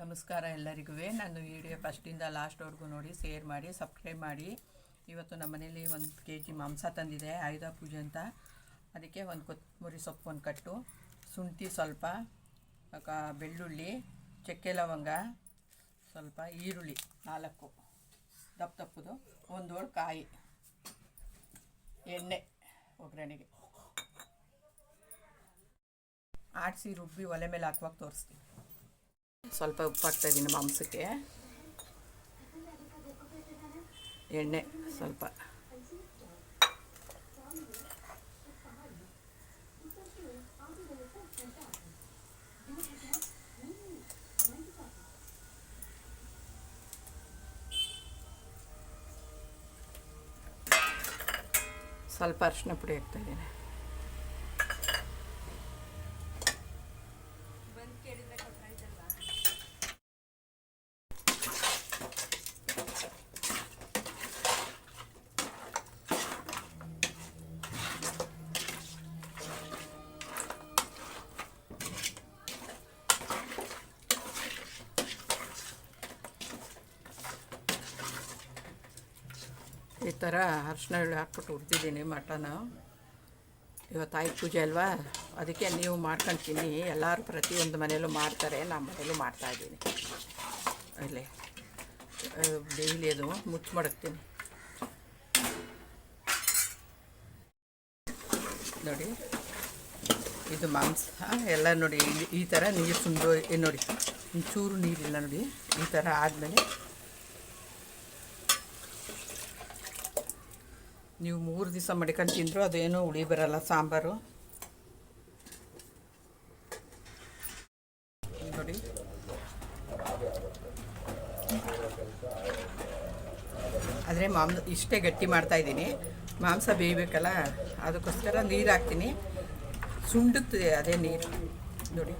ನಮಸ್ಕಾರ ಎಲ್ಲರಿಗೂ ನಾನು ವಿಡಿಯೋ ಫಸ್ಟಿಂದ ಲಾಸ್ಟ್ವರೆಗೂ ನೋಡಿ ಶೇರ್ ಮಾಡಿ ಸಬ್ಸ್ಕ್ರೈಬ್ ಮಾಡಿ. ಇವತ್ತು ನಮ್ಮ ಮನೇಲಿ ಒಂದು ಕೆ ಜಿ ಮಾಂಸ ತಂದಿದೆ, ಆಯುಧ ಪೂಜೆ ಅಂತ. ಅದಕ್ಕೆ ಒಂದು ಕೊತ್ತಂಬರಿ ಸೊಪ್ಪು ಒಂದು ಕಟ್ಟು, ಶುಂಠಿ ಸ್ವಲ್ಪ ಬೆಳ್ಳುಳ್ಳಿ, ಚಕ್ಕೆ ಲವಂಗ, ಸ್ವಲ್ಪ ಈರುಳ್ಳಿ ನಾಲ್ಕು. ದಪ್ಪ ತಪ್ಪದು ಒಂದು ಹೋಳು ಕಾಯಿ, ಎಣ್ಣೆ ಒಗ್ಗರಣೆಗೆ. ಆಡಿಸಿ ರುಬ್ಬಿ ಒಲೆ ಮೇಲೆ ಹಾಕುವಾಗ ತೋರಿಸ್ತೀನಿ. ಸ್ವಲ್ಪ ಉಪ್ಪು ಹಾಕ್ತಾ ಇದ್ದೀನಿ ಮಾಂಸಕ್ಕೆ. ಎಣ್ಣೆ ಸ್ವಲ್ಪ. ಸ್ವಲ್ಪ ಅರಿಶಿನ ಪುಡಿ ಹಾಕ್ತಾ ಈ ಥರ ಅರಿಶಿನ ಎಳ್ಳು ಹಾಕ್ಬಿಟ್ಟು ಹುರಿದಿದ್ದೀನಿ ಮಟನು. ಇವತ್ತು ಆಯ್ತು ಪೂಜೆ ಅಲ್ವಾ? ಅದಕ್ಕೆ ನೀವು ಮಾಡ್ಕೊತೀನಿ. ಎಲ್ಲರೂ ಪ್ರತಿಯೊಂದು ಮನೆಯಲ್ಲೂ ಮಾಡ್ತಾರೆ. ನಮ್ಮ ಮನೇಲೂ ಮಾಡ್ತಾಯಿದ್ದೀನಿ ಇಲ್ಲಿ ಡೈಲಿ ಅದು ಮುಚ್ಚಿ ಮಡಗ್ತೀನಿ. ನೋಡಿ, ಇದು ಮಾಂಸ. ಎಲ್ಲ ನೋಡಿ, ಈ- ಈ ಥರ ನೀರು ತುಂಬ ನೋಡಿ, ಒಂಚೂರು ನೀರಿಲ್ಲ ನೋಡಿ, ಈ ಥರ ಆದಮೇಲೆ ನೀವು ಮೂರು ದಿವಸ ಮಡಿಕೊಂಡು ತಿಂದರೂ ಅದೇನೂ ಹುಳಿ ಬರಲ್ಲ, ಸಾಂಬಾರು. ನೋಡಿ. ಆದರೆ ಮಾಂಸ ಇಷ್ಟೇ ಗಟ್ಟಿ ಮಾಡ್ತಾ ಇದ್ದೀನಿ. ಮಾಂಸ ಬೇಯಬೇಕಲ್ಲ, ಅದಕ್ಕೋಸ್ಕರ ನೀರು ಹಾಕ್ತೀನಿ. ಸುಂಡುತ್ತೆ ಅದೇ ನೀರು. ನೋಡಿ.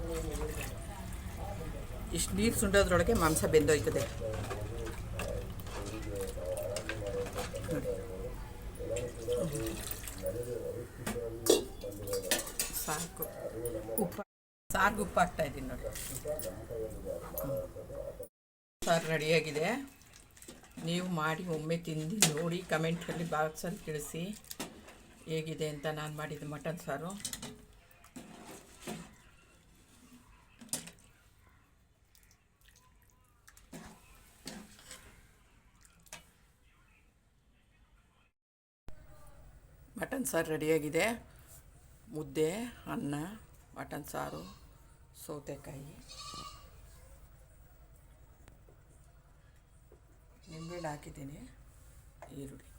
ಇಷ್ಟು ನೀರು ಸುಂಡೋದ್ರೊಳಗೆ ಮಾಂಸ ಬೆಂದೋಯ್ತದೆ. ನೋಡಿ. ಉಪ್ಪು ಸಾರಿಗೆ ಉಪ್ಪು ಹಾಕ್ತಾ ಇದ್ದೀನಿ ನೋಡಿ. ಸಾರು ರೆಡಿಯಾಗಿದೆ. ನೀವು ಮಾಡಿ ಒಮ್ಮೆ ತಿಂದು ನೋಡಿ ಕಮೆಂಟಲ್ಲಿ ಬಾಕ್ಸಲ್ಲಿ ತಿಳಿಸಿ ಹೇಗಿದೆ ಅಂತ ನಾನು ಮಾಡಿದ ಮಟನ್ ಸಾರು. ಮಟನ್ ಸಾರು ರೆಡಿಯಾಗಿದೆ. ಮುದ್ದೆ, ಅನ್ನ. ಮಟನ್ ಸಾರು ಸೌತೆಕಾಯಿ. ನಿಂಬೆಹಣ್ಣು ಹಾಕಿದ್ದೀನಿ ಈರುಳ್ಳಿ.